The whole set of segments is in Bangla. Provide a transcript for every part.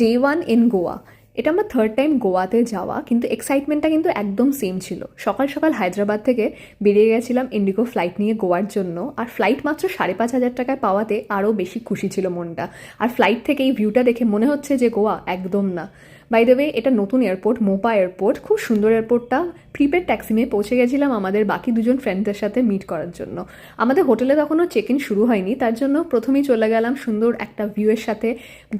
ডে ওয়ান ইন গোয়া এটা আমার থার্ড টাইম গোয়াতে যাওয়া, কিন্তু এক্সাইটমেন্টটা কিন্তু একদম সেম ছিল। সকাল সকাল হায়দ্রাবাদ থেকে বেরিয়ে গেছিলাম ইন্ডিগো ফ্লাইট নিয়ে গোয়ার জন্য, আর ফ্লাইট মাত্র সাড়ে পাঁচ হাজার টাকায় পাওয়াতে আরও বেশি খুশি ছিল মনটা। আর ফ্লাইট থেকে এই ভিউটা দেখে মনে হচ্ছে যে গোয়া একদম না। বাই দ্য ওয়ে এটা নতুন এয়ারপোর্ট মোপা এয়ারপোর্ট খুব সুন্দর এয়ারপোর্টটা প্রিপেড ট্যাক্সি নিয়ে পৌঁছে গেছিলাম আমাদের বাকি দুজন ফ্রেন্ডদের সাথে মিট করার জন্য। আমাদের হোটেলে তখনও চেক ইন শুরু হয়নি, তার জন্য প্রথমেই চলে গেলাম সুন্দর একটা ভিউয়ের সাথে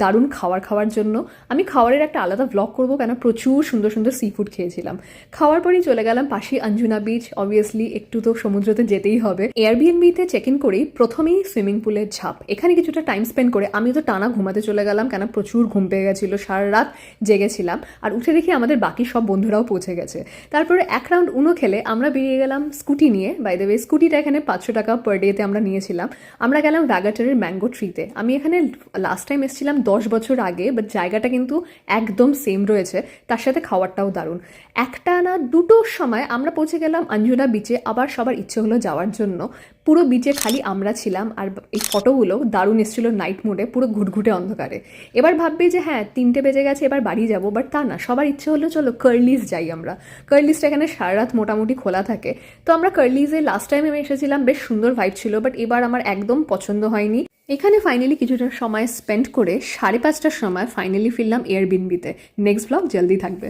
দারুণ খাবার খাওয়ার জন্য। আমি খাওয়ারের একটা আলাদা ব্লগ করব কেন প্রচুর সুন্দর সুন্দর সি ফুড খেয়েছিলাম। খাওয়ার পরেই চলে গেলাম পাশেই অঞ্জুনা বিচ অবভিয়াসলি একটু তো সমুদ্রতে যেতেই হবে। এয়ারবিএনবিতে চেক ইন করেই প্রথমেই সুইমিং পুলের ঝাঁপ। এখানে কিছুটা টাইম স্পেন্ড করে আমি তো টানা ঘুমাতে চলে গেলাম কেন প্রচুর ঘুম পেয়ে গেছিল, সারা রাত জেগেছিলাম। আর উঠে দেখি আমাদের বাকি সব বন্ধুরাও পৌঁছে গেছে। তারপরে এক রাউন্ড উনো খেলে আমরা বেরিয়ে গেলাম স্কুটি নিয়ে। বাই দ্য ওয়ে স্কুটিটা এখানে পাঁচশো টাকা পার ডেতে আমরা নিয়েছিলাম। আমরা গেলাম ভ্যাগাটারের ম্যাঙ্গো ট্রিতে আমি এখানে লাস্ট টাইম এসেছিলাম দশ বছর আগে বাট জায়গাটা কিন্তু একদম সেম রয়েছে। তার সাথে খাওয়ারটাও দারুণ। একটা না দুটোর সময় আমরা পৌঁছে গেলাম অঞ্জুনা বিচে আবার সবার ইচ্ছে হলো যাওয়ার জন্য। পুরো বিচে খালি আমরা ছিলাম আর এই ফটোগুলো দারুণ এসেছিল নাইট মোডে পুরো ঘুটঘুটে অন্ধকারে। এবার ভাববি যে হ্যাঁ তিনটে বেজে গেছে, এবার বাড়ি যাব বাট তা না। সবার ইচ্ছে হলো চলো কার্লিস যাই আমরা। কার্লিসটা এখানে সারা রাত মোটামুটি খোলা থাকে। তো আমরা কার্লিজে লাস্ট টাইম আমি এসেছিলাম, বেশ সুন্দর ভাইব ছিল বাট এবার আমার একদম পছন্দ হয়নি। এখানে ফাইনালি কিছুটা সময় স্পেন্ড করে সাড়ে পাঁচটার সময় ফাইনালি ফিরলাম এয়ারবিনবিতে নেক্সট ব্লগ জলদি থাকবে।